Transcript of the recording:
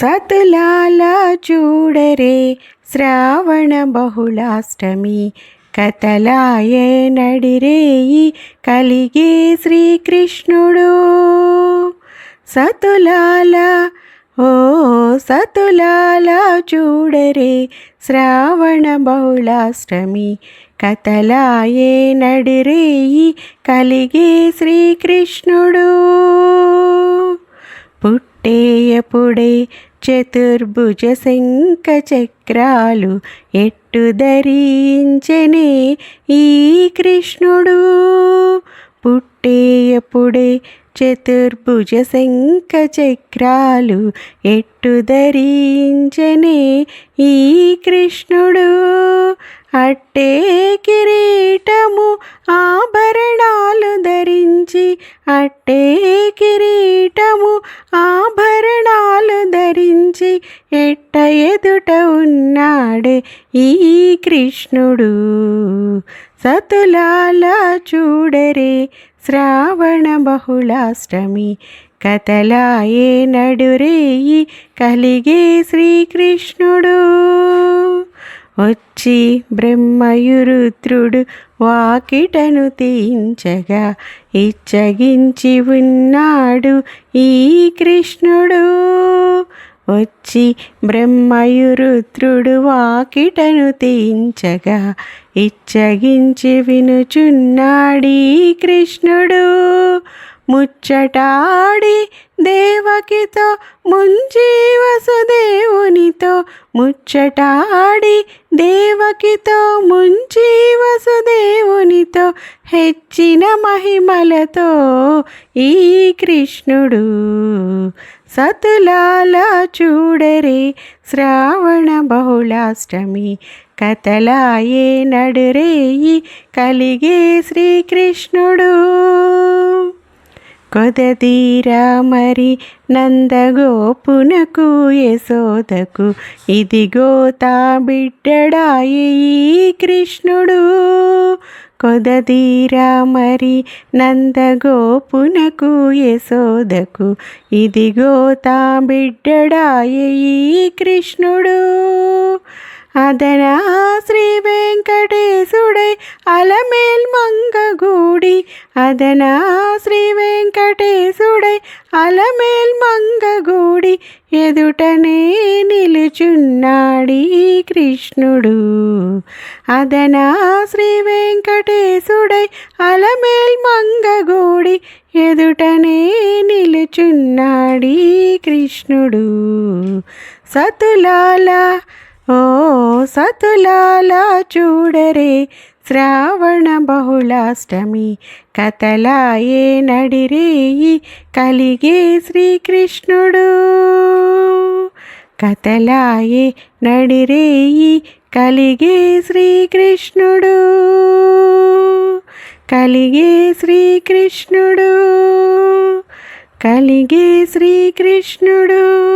సతులాల చూడరే శ్రావణ బహుళాష్టమి. కథలాయే నడిరేయి కలిగే శ్రీకృష్ణుడు. సతులాల ఓ సతులాల చూడరే శ్రావణ బహుళాష్టమి. కథలాయే నడిరేయి కలిగే శ్రీకృష్ణుడు. పుట్టేయపుడే చతుర్భుజ శంఖ చక్రాలు ఎట్టు ధరించనే ఈ కృష్ణుడు. పుట్టేయపుడే చతుర్భుజ శంఖ చక్రాలు ఎట్టు ధరించనే ఈ కృష్ణుడు. అట్టే కిరీటము ఆభరణాలు ధరించి అట్టే కిరీటము ఎదుట ఉన్నాడే ఈ కృష్ణుడు. సతులాల చూడరే శ్రావణ బహుళాష్టమి. కథలాయే నడురేయి కలిగే శ్రీకృష్ణుడు. వచ్చి బ్రహ్మయురుద్రుడు వాకిటను తీయించగా ఇచ్చగించి ఉన్నాడు ఈ కృష్ణుడు. వచ్చి బ్రహ్మయురుద్రుడు వాకిటను తీయించగా ఇచ్చగించి వినుచున్నాడీ కృష్ణుడు. ముచ్చటాడి దేవకితో ముంచి వసుదేవునితో ముచ్చటాడి దేవకితో ముంచి వసుదేవునితో హెచ్చిన మహిమలతో ఈ కృష్ణుడు. సతులాల చూడరే శ్రావణ బహుళాష్టమి కథలాయే నడురేయి కలిగే శ్రీకృష్ణుడు. కొదతీరా మరి నందగోపునకు యశోదకు ఇదిగో తా బిడ్డడాయి కృష్ణుడు. కొదదీరా మరి నందగోపునకు యశోదకు. ఇదిగో తా బిడ్డడాయి ఈ కృష్ణుడు. అదనా శ్రీ వెంకటేశుడై అలమేల్ మంగగూడి. అదనా శ్రీ వెంకటేశుడై అలమేల్ మంగగూడి ఎదుటనే నిలుచున్నాడి కృష్ణుడు. అదనా శ్రీ వెంకటేశుడై అలమేల్ మంగగూడి ఎదుటనే నిలుచున్నాడి కృష్ణుడు. సతులాల ఓ సతులాల చూడరే శ్రావణ బహుళాష్టమి కథలాయే నడిరేయి కలిగే శ్రీకృష్ణుడు. కథలాయే నడిరేయి కలిగే శ్రీకృష్ణుడు. కలిగే శ్రీకృష్ణుడు. కలిగే శ్రీకృష్ణుడు.